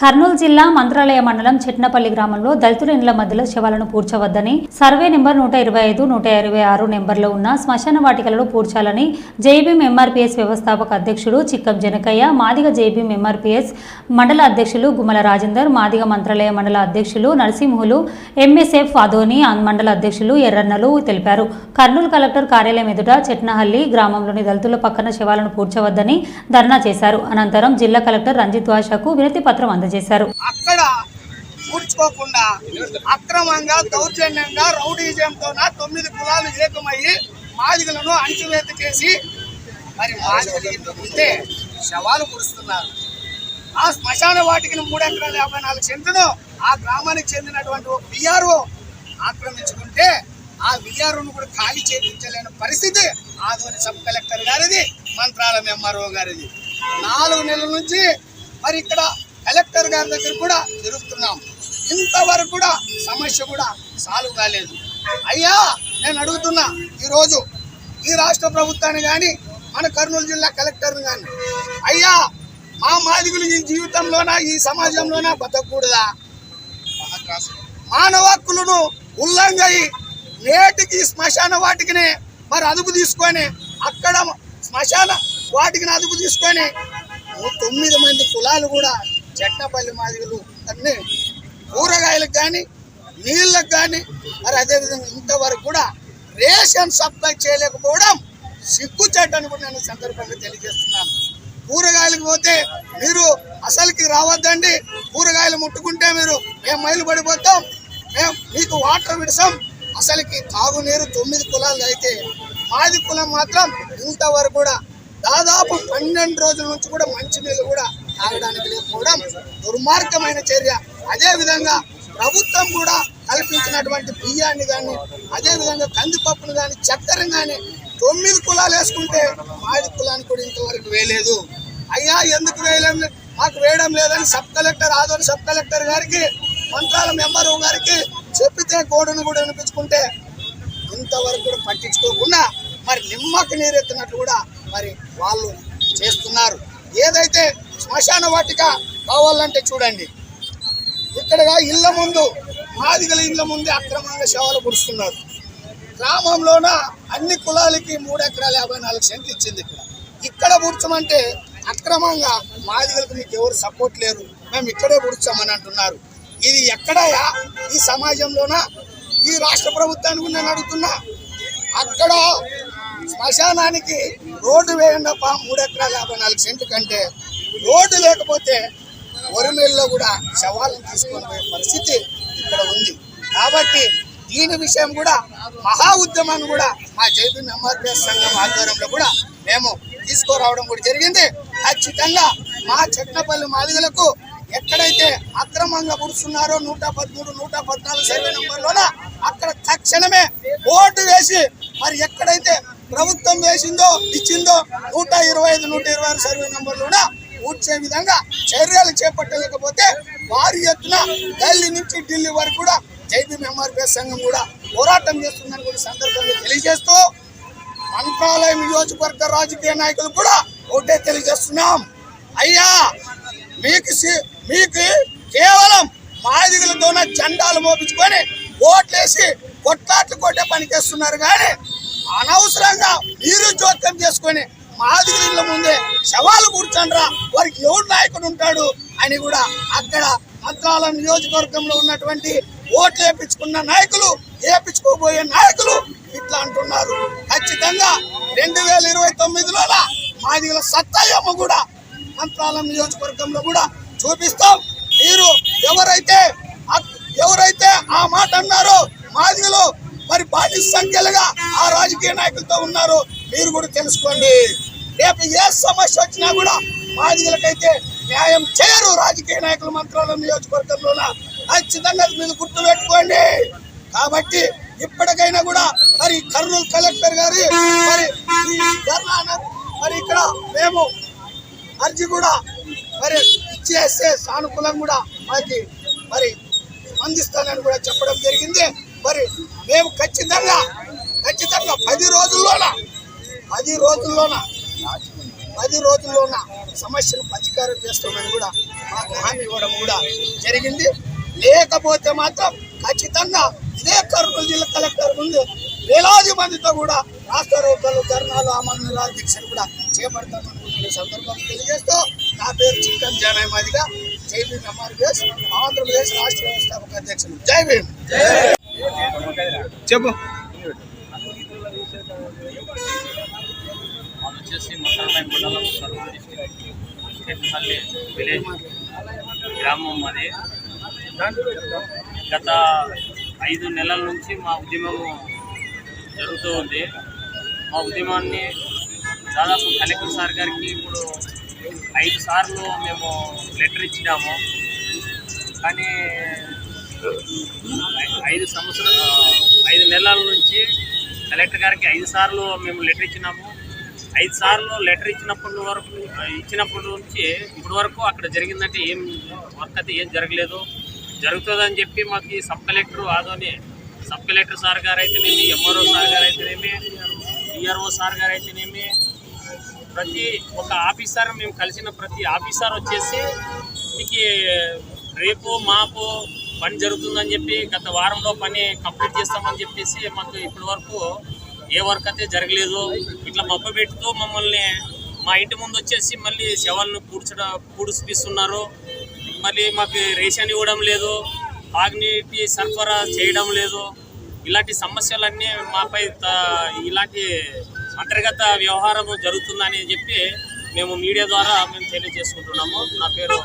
కర్నూలు జిల్లా మంత్రాలయ మండలం చెట్నపల్లి గ్రామంలో దళితుల ఇండ్ల మధ్యలో శవాలను పూడ్చవద్దని సర్వే నెంబర్ నూట ఇరవై ఐదు నూట ఇరవై ఆరు నెంబర్లో ఉన్న శ్మశాన వాటికలను పూడ్చాలని జైబీం ఎంఆర్పీఎస్ వ్యవస్థాపక అధ్యక్షుడు చిక్కం జనకయ్య మాదిగ జైబీం ఎంఆర్పీఎస్ మండల అధ్యక్షులు గుమ్మల రాజేందర్ మాదిగ మంత్రాలయ మండల అధ్యక్షులు నరసింహులు ఎంఎస్ఎఫ్ అధోని మండల అధ్యక్షులు ఎర్రన్నలు తెలిపారు. కర్నూలు కలెక్టర్ కార్యాలయం ఎదుట చెట్నహల్లి గ్రామంలోని దళితుల పక్కన శవాలను పూడ్చవద్దని ధర్నా చేశారు. అనంతరం జిల్లా కలెక్టర్ రంజిత్ వాషాకు వినతి పత్రం అందజేశారు. అక్కడ కూర్చుకోకుండా అక్రమంగా దౌర్జన్యంగా రౌడీజంతో తొమ్మిది కులాలు ఏకమయ్యి మాదిగలను అణచివేత చేసి మరి మాదిగలు ఇంట్లో ఉంటే శవాలు కురుస్తున్నారు. ఆ శ్మశాన వాటికి మూడు ఎకరాల యాభై నాలుగు సెంటును ఆ గ్రామానికి చెందినటువంటి ఒక విఆర్ఓ ఆక్రమించుకుంటే ఆ విఆర్ఓను కూడా ఖాళీ చేయించలేని పరిస్థితి ఆదోని సబ్ కలెక్టర్ గారిది మంత్రాలయం ఎంఆర్ఓ గారిది. నాలుగు నెలల నుంచి మరి ఇక్కడ కలెక్టర్ గారి దగ్గర కూడా తిరుగుతున్నాం. ఇంతవరకు కూడా సమస్య కూడా సాల్వ్ కాలేదు. అయ్యా నేను అడుగుతున్నా ఈరోజు ఈ రాష్ట్ర ప్రభుత్వాన్ని కానీ మన కర్నూలు జిల్లా కలెక్టర్ని కానీ అయ్యా మా మాదిగులు ఈ జీవితంలోన ఈ సమాజంలోనా బతకూడదా? మానవ హక్కులను ఉల్లంఘయి నేటికి శ్మశాన వాటికినే మరి అదుపు తీసుకొని అక్కడ శ్మశాన వాటికి అదుపు తీసుకొని తొమ్మిది మంది కులాలు కూడా చెట్టపల్లి మాదిగలు అన్ని కూరగాయలకు కానీ నీళ్ళకు కానీ మరి అదేవిధంగా ఇంతవరకు కూడా రేషన్ సప్లై చేయలేకపోవడం సిగ్గుచేటని కూడా నేను సందర్భంగా తెలియజేస్తున్నాను. కూరగాయలకు పోతే మీరు అసలుకి రావద్దండి. కూరగాయలు ముట్టుకుంటే మీరు మేము మైలు పడిపోతాం. మేము మీకు వాటర్ విడసాం అసలుకి తాగునీరు తొమ్మిది కులాలు అయితే మాది కులం మాత్రం ఇంతవరకు కూడా దాదాపు పన్నెండు రోజుల నుంచి కూడా మంచినీళ్ళు కూడా ఆగడానికి లేకపోవడం దుర్మార్గమైన చర్య. అదేవిధంగా ప్రభుత్వం కూడా కల్పించినటువంటి బియ్యాన్ని కానీ అదేవిధంగా కందిపప్పును కానీ చక్కెరను కానీ తొమ్మిది కులాలు వేసుకుంటే మాది కులానికి కూడా ఇంతవరకు వేయలేదు. అయ్యా ఎందుకు వేయలేం మాకు వేయడం లేదని sub collector Adoni sub collector గారికి మంత్రాల ఎంఆర్ఓ గారికి చెప్పితే గోడను కూడా వినిపించుకుంటే ఇంతవరకు కూడా పట్టించుకోకుండా మరి నిమ్మకు నీరెత్తినట్లు కూడా మరి వాళ్ళు చేస్తున్నారు. ఏదైతే శ్మశాన వాటిక కావాలంటే చూడండి. ఇక్కడగా ఇళ్ళ ముందు మాదిగల ఇళ్ళ ముందే అక్రమంగా సేవలు పుడుస్తున్నారు గ్రామంలోన అన్ని కులాలకి మూడు ఎకరాల యాభై నాలుగు సెంట్లు ఇచ్చింది ఇక్కడ. ఇక్కడ పుడ్చమంటే అక్రమంగా మాదిగలకు మీకు ఎవరు సపోర్ట్ లేరు. మేము ఇక్కడే పుడుచామని అంటున్నారు. ఇది ఎక్కడయా ఈ సమాజంలోన? ఈ రాష్ట్ర ప్రభుత్వానికి నేను అడుగుతున్నా. అక్కడ శ్మశానానికి రోడ్డు వేయండి అప్ప మూడు ఎకరాల యాభై నాలుగు సెంటు కంటే రోడ్డు లేకపోతే వరిమేల్లో కూడా శవాలను తీసుకొని పోయే పరిస్థితి ఇక్కడ ఉంది. కాబట్టి దీని విషయం కూడా మహా ఉద్యమాన్ని కూడా మా జైపీ ఎంఆర్పిఎస్ సంఘం ఆధ్వర్యంలో కూడా మేము తీసుకురావడం కూడా జరిగింది. ఖచ్చితంగా మా చెట్నపల్లి మాదిగలకు ఎక్కడైతే అక్రమంగా పుడుస్తున్నారో నూట పదమూడు నూట పద్నాలుగు సర్వే నంబర్లోన అక్కడ తక్షణమే ఓటు వేసి మరి ఎక్కడైతే ప్రభుత్వం వేసిందో ఇచ్చిందో నూట ఇరవై ఐదు నూట ఇరవై ఆరు సర్వే నంబర్లోన ఊడ్చే విధంగా చర్యలు చేపట్టలేకపోతే భారీ ఎత్తున ఢిల్లీ నుంచి ఢిల్లీ వరకు కూడా జైబీఎం ఎంఆర్పిఎస్ సంఘం కూడా పోరాటం చేస్తుందని కూడా సందర్భంగా తెలియజేస్తూ మంత్రాలయం నియోజకవర్గ రాజకీయ నాయకులు కూడా ఒకటే తెలియజేస్తున్నాం. అయ్యా మీకు సి- మీకు కేవలం మాదిగులతోన జెండాలు మోపించుకొని ఓట్లేసి కొట్లాట్లు కొట్టే పనిచేస్తున్నారు కానీ అనవసరంగా మీరు జోక్యం చేసుకొని మాదిగల ఇళ్ళ ముందే శవాలు కూర్చండ్రా. వారికి ఎవడు నాయకుడు ఉంటాడు? అని కూడా అక్కడ మంత్రాలయం నియోజకవర్గంలో ఉన్నటువంటి ఓట్లు వేపించుకున్న నాయకులు వేపించుకోబోయే నాయకులు ఇట్లా అంటున్నారు. ఖచ్చితంగా రెండు వేల ఇరవై తొమ్మిదిలో మాదిగల సత్తాయమ్మ కూడా మంత్రాలయం నియోజకవర్గంలో కూడా చూపిస్తాం. మీరు ఎవరైతే ఎవరైతే ఆ మాట అన్నారో మాదిగలో మరి బాధ్యత సంఖ్యలుగా ఆ రాజకీయ నాయకులతో ఉన్నారు మీరు కూడా తెలుసుకోండి. రేపు ఏ సమస్య వచ్చినా కూడా బాధితులకైతే న్యాయం చేయరు. రాజకీయ నాయకులు మంత్రాలయం నియోజకవర్గంలోన ఖచ్చితంగా మీరు గుర్తు పెట్టుకోండి. కాబట్టి ఇప్పటికైనా కూడా మరి కర్నూలు కలెక్టర్ గారి మరి మరి ఇక్కడ మేము అర్జీ కూడా మరి ఇచ్చేస్తే సానుకూలం కూడా మాకి మరి స్పందిస్తానని కూడా చెప్పడం జరిగింది. మరి మేము ఖచ్చితంగా ఖచ్చితంగా పది రోజుల్లోన పది రోజుల్లోన పది రోజుల్లోన సమస్యను పరిష్కారం చేస్తామని కూడా మాకు హామీ ఇవ్వడం కూడా జరిగింది. లేకపోతే మాత్రం ఖచ్చితంగా ఇదే కర్నూలు జిల్లా కలెక్టర్ ముందు వేలాది మందితో కూడా రాష్ట్ర రోడ్లు ధర్నాలు ఆమరణ దీక్షలు కూడా చేపడతామనుకుంటున్న సందర్భంగా తెలియజేస్తూ నా పేరు చిక్కన్ జనమాదిగా జై భీమ్ ఎంఆర్పిఎస్ ఆంధ్రప్రదేశ్ రాష్ట్ర వ్యవస్థాపక అధ్యక్షులు. జై భీమ్. చెప్పు. వచ్చేసి మసరపై మండలం విలేజ్ గ్రామం అది. గత ఐదు నెలల నుంచి మా ఉద్యమము జరుగుతూ ఉంది. మా ఉద్యమాన్ని దాదాపు కలెక్టర్ సార్ గారికి ఇప్పుడు ఐదు సార్లు మేము లెటర్ ఇచ్చినాము. కానీ ఐదు సంవత్సరాలు ఐదు నెలల నుంచి కలెక్టర్ గారికి ఐదు సార్లు మేము లెటర్ ఇచ్చినాము. ఐదు సార్లు లెటర్ ఇచ్చినప్పటి వరకు ఇచ్చినప్పటి నుంచి ఇప్పటి వరకు అక్కడ జరిగిందంటే ఏం వర్క్ అయితే ఏం జరగలేదు. జరుగుతుందని చెప్పి మాకు ఈ sub collector Adoni sub collector sir గారు అయితేనేమి ఎంఆర్ఓ సార్ గారు అయితేనేమి డిఆర్ఓ సార్ గారు అయితేనేమి ప్రతి ఒక ఆఫీసర్ మేము కలిసిన ప్రతి ఆఫీసర్ వచ్చేసి మీకు రేపు మాపు పని జరుగుతుందని చెప్పి గత వారంలో పని కంప్లీట్ చేస్తామని చెప్పేసి మాకు ఇప్పటి వరకు ఏ వర్క్ అయితే జరగలేదు ఇట్లా మబ్బ మమ్మల్ని మా ఇంటి ముందు వచ్చేసి మళ్ళీ శవాలను పూడ్చడ పూడిపిస్తున్నారు. మళ్ళీ మాకు రేషన్ ఇవ్వడం లేదు తాగునీటి సరఫరా చేయడం లేదు. ఇలాంటి సమస్యలన్నీ మాపై త- ఇలాంటి అంతర్గత వ్యవహారం జరుగుతుందని చెప్పి మేము మీడియా ద్వారా మేము తెలియజేసుకుంటున్నాము. నా పేరు